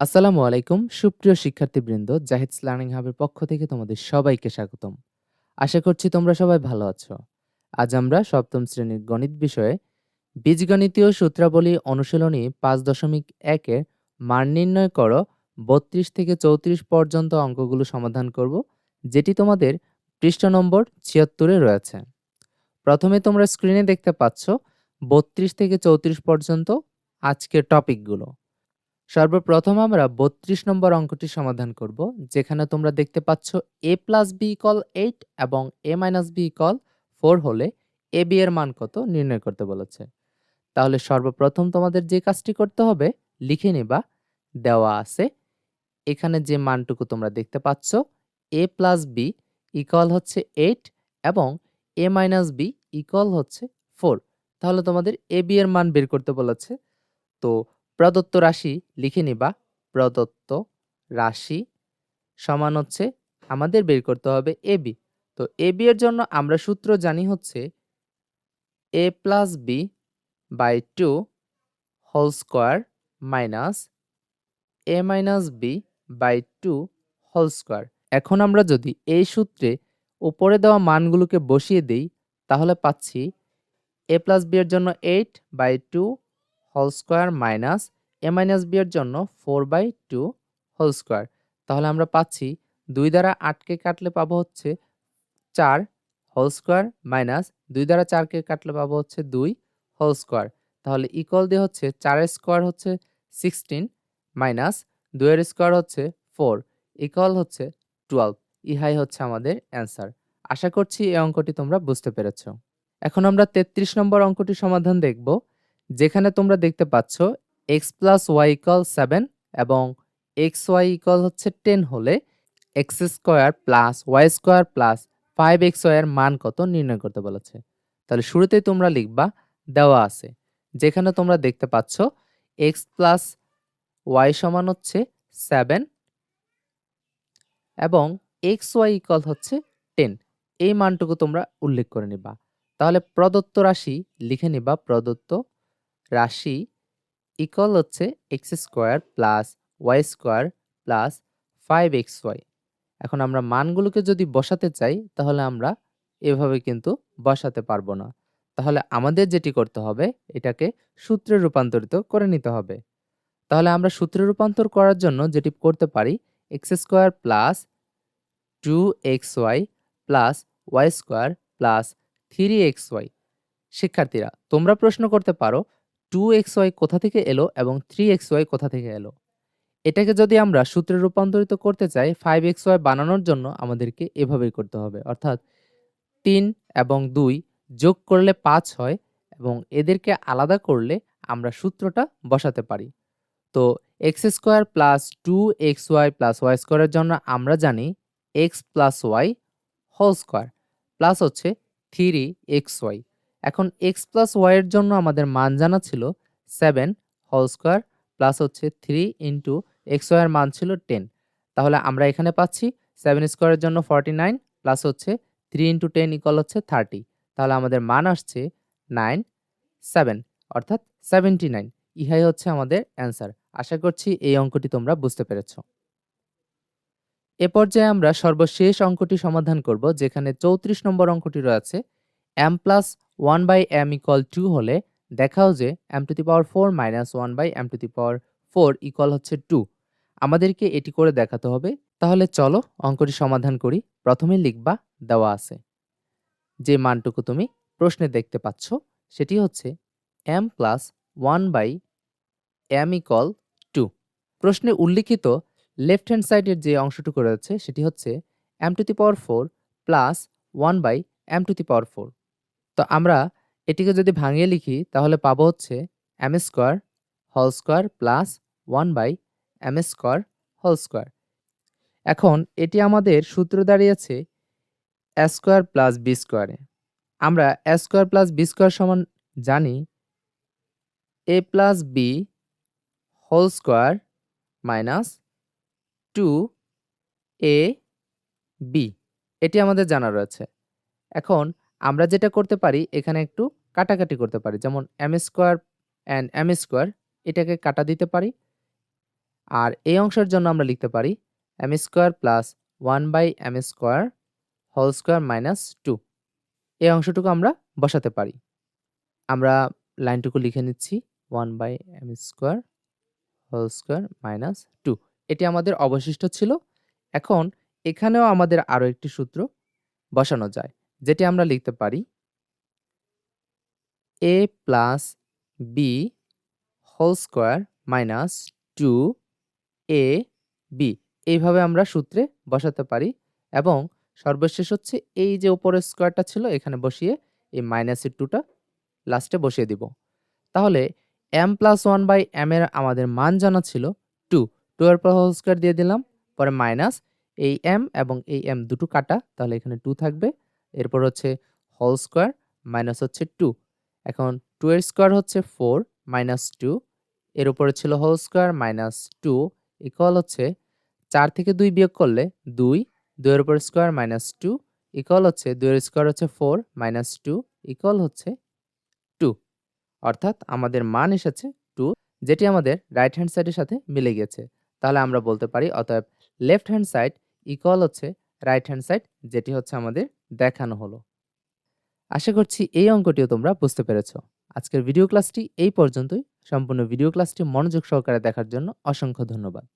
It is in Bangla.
আসসালামু আলাইকুম, সুপ্রিয় শিক্ষার্থীবৃন্দ জাহিদস লার্নিং হাবের পক্ষ থেকে তোমাদের সবাইকে স্বাগতম। আশা করছি তোমরা সবাই ভালো আছো। আজ আমরা সপ্তম শ্রেণির গণিত বিষয়ে বীজগণিতীয় সূত্রাবলী অনুশীলনী পাঁচ দশমিক একের মান নির্ণয় করো, বত্রিশ থেকে চৌত্রিশ পর্যন্ত অঙ্কগুলো সমাধান করব, যেটি তোমাদের পৃষ্ঠ নম্বর ছিয়াত্তরে রয়েছে। প্রথমে তোমরা স্ক্রিনে দেখতে পাচ্ছ, বত্রিশ থেকে চৌত্রিশ পর্যন্ত আজকের টপিকগুলো সর্বপ্রথম আমরা বত্রিশ নম্বর অঙ্কটি সমাধান করব, যেখানে তোমরা দেখতে পাচ্ছ A plus B equal eight এবং A minus B equal four হলে এ বি এর মান কত নির্ণয় করতে বলেছে। তাহলে সর্বপ্রথম তোমাদের যে কাজটি করতে হবে, লিখে নিবা, দেওয়া আছে, এখানে যে মানটুকু তোমরা দেখতে পাচ্ছ এ প্লাস বি ইকল হচ্ছে এইট এবং এ মাইনাস বি ইকল হচ্ছে ফোর তাহলে তোমাদের এ বি এর মান বের করতে বলেছে। তো প্রদত্ত রাশি লিখে নিবা। প্রদত্ত রাশি সমান হচ্ছে আমাদের বের করতে হবে এ, বি। তো এ, বি এর জন্য আমরা সূত্র জানি হচ্ছে A plus B by two whole square minus A minus B by two whole square. এখন আমরা যদি এই সূত্রে উপরে দেওয়া মানগুলোকে বসিয়ে দিই, তাহলে পাচ্ছি এ প্লাস বি এর জন্য eight by two whole square minus A minus B এর জন্য four by two whole square তাহলে আমরা পাচ্ছি দুই দ্বারা আটকে কাটলে পাবো হচ্ছে চার হোল স্কোয়ার মাইনাস দুই দ্বারা চারকে কাটলে পাবো হচ্ছে দুই হোল স্কোয়ার তাহলে ইকুয়াল দিয়ে হচ্ছে চারের স্কোয়ার হচ্ছে সিক্সটিন মাইনাস দুইয়ের স্কোয়ার হচ্ছে ফোর ইকুয়াল হচ্ছে টুয়েলভ ইহাই হচ্ছে আমাদের অ্যান্সার আশা করছি এই অঙ্কটি তোমরা বুঝতে পেরেছ। এখন আমরা তেত্রিশ নম্বর অঙ্কটি সমাধান দেখব। যেখানে তোমরা দেখতে পাচ্ছ X plus Y equal seven এবং এক্স ওয়াই ইকল হচ্ছে টেন হলে X square plus Y square plus five X ওয়াইয়ের মান কত নির্ণয় করতে বলেছে। তাহলে শুরুতেই তোমরা লিখবা, দেওয়া আছে। যেখানে তোমরা দেখতে পাচ্ছ এক্স প্লাস ওয়াই সমান হচ্ছে সেভেন এবং এক্স ওয়াই ইকল হচ্ছে টেন এই মানটুকু তোমরা উল্লেখ করে নিবা। তাহলে প্রদত্ত রাশি লিখে নিবা, প্রদত্ত রাশি ইকুয়াল হচ্ছে X square plus Y square plus five X Y এখন আমরা মানগুলোকে যদি বসাতে চাই, তাহলে আমরা এভাবে কিন্তু বসাতে পারব না। তাহলে আমাদের যেটি করতে হবে, এটাকে সূত্রে রূপান্তরিত করে নিতে হবে। তাহলে আমরা সূত্রে রূপান্তর করার জন্য যেটি করতে পারি X square plus two X Y plus Y square plus three X Y শিক্ষার্থীরা, তোমরা প্রশ্ন করতে পারো টু এক্স ওয়াই কোথা থেকে এলো এবং থ্রি এক্স ওয়াই কোথা থেকে এলো? এটাকে যদি আমরা সূত্রে রূপান্তরিত করতে চাই ফাইভ এক্স ওয়াই বানানোর জন্য আমাদেরকে এভাবেই করতে হবে। অর্থাৎ তিন এবং দুই যোগ করলে পাঁচ হয় এবং এদেরকে আলাদা করলে আমরা সূত্রটা বসাতে পারি। তো X square plus two X Y plus Y স্কোয়ারের জন্য আমরা জানি X plus Y whole square plus হচ্ছে থ্রি এক্স ওয়াই এখন এক্স প্লাস ওয়াইয়ের জন্য আমাদের মান জানা ছিল সেভেন হোল স্কোয়ার প্লাস হচ্ছে থ্রি ইন্টু এক্স ওয়াইয়ের মান ছিল টেন তাহলে আমরা এখানে পাচ্ছি সেভেন স্কোয়ারের জন্য ফর্টি নাইন প্লাস হচ্ছে থ্রি ইন্টু টেন ইকুয়াল হচ্ছে থার্টি তাহলে আমাদের মান আসছে নাইন সেভেন অর্থাৎ সেভেন্টি নাইন ইহাই হচ্ছে আমাদের অ্যান্সার আশা করছি এই অঙ্কটি তোমরা বুঝতে পেরেছ। এ পর্যায়ে আমরা সর্বশেষ অঙ্কটি সমাধান করব, যেখানে চৌত্রিশ নম্বর অঙ্কটি রয়েছে M plus one by M equal two হলে দেখাও যে M to the power four minus one by M to the power four equal হচ্ছে টু আমাদেরকে এটি করে দেখাতে হবে। তাহলে চলো অঙ্কটি সমাধান করি। প্রথমে লিখবা, দেওয়া আছে। যে মানটুকু তুমি প্রশ্নে দেখতে পাচ্ছ, সেটি হচ্ছে M plus one by M equal two প্রশ্নে উল্লিখিত লেফট হ্যান্ড সাইডের যে অংশটুকু রয়েছে, সেটি হচ্ছে M to the power four plus one by M to the power four তো আমরা এটিকে যদি ভাঙিয়ে লিখি, তাহলে পাবো হচ্ছে M square whole square plus one by M square whole square এখন এটি আমাদের সূত্র দাঁড়িয়েছে স্কোয়ার প্লাস বি স্কোয়ারে আমরা স্কোয়ার প্লাস বি স্কোয়ার সমান জানি A plus B whole square minus two A B এটি আমাদের জানা রয়েছে। এখন আমরা যেটা করতে পারি, এখানে একটু কাটাকাটি করতে পারি। যেমন M square and M square এটাকে কাটা দিতে পারি। আর এই অংশের জন্য আমরা লিখতে পারি M square plus one by M square whole square minus two এই অংশটুকু আমরা বসাতে পারি। আমরা লাইনটুকু লিখে নিচ্ছি one by M square whole square minus two এটি আমাদের অবশিষ্ট ছিল। এখন এখানেও আমাদের আরও একটি সূত্র বসানো যায়। যেটি আমরা লিখতে পারি A plus B whole square minus two A B এইভাবে আমরা সূত্রে বসাতে পারি এবং সর্বশেষ হচ্ছে এই যে উপরের স্কোয়ারটা ছিল, এখানে বসিয়ে এই মাইনাসের টুটা লাস্টে বসিয়ে দিব। তাহলে M plus one by M এর আমাদের মান জানা ছিল টু টু এর পর হোল স্কোয়ার দিয়ে দিলাম, পরে মাইনাস এই এম এবং এই এম দুটো কাটা, তাহলে এখানে টু থাকবে। এরপর হচ্ছে হোল স্কোয়ার মাইনাস হচ্ছে টু এখন টু এর স্কোয়ার হচ্ছে ফোর মাইনাস টু এর উপরে ছিল whole square minus two equal হচ্ছে চার থেকে দুই বিয়োগ করলে দুই, দুইয়ের উপর স্কোয়ার মাইনাস টু ইকুয়াল হচ্ছে, দুইয়ের স্কোয়ার হচ্ছে ফোর মাইনাস টু ইকুয়াল হচ্ছে টু অর্থাৎ আমাদের মান এসেছে টু যেটি আমাদের রাইট হ্যান্ড সাইডের সাথে মিলে গেছে তাহলে আমরা বলতে পারি, অতএব লেফট হ্যান্ড সাইড ইকুয়াল হচ্ছে রাইট হ্যান্ড সাইড, যেটি হচ্ছে আমাদের দেখানো হলো। আশা করছি এই অঙ্কটিও তোমরা বুঝতে পেরেছ। আজকের ভিডিও ক্লাসটি এই পর্যন্তই। সম্পূর্ণ ভিডিও ক্লাসটি মনোযোগ সহকারে দেখার জন্য অসংখ্য ধন্যবাদ।